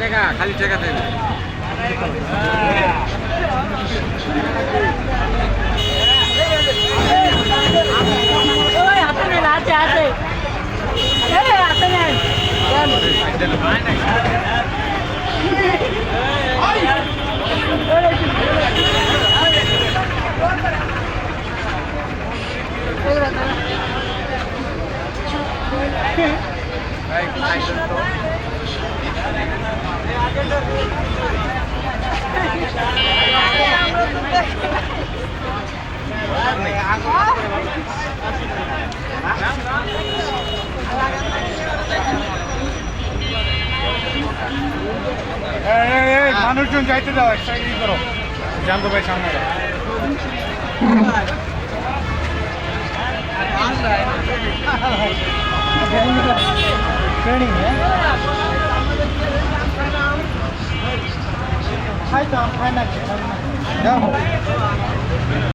টেকা খালি টেকা দেন। ওই হাতে নেন হাতে মানুষজন যাইতে দাও একটা ই করো জানতো ভাই সামনে দাও। ট্রেনিং হ্যাঁ খাইতাম খাই না যাও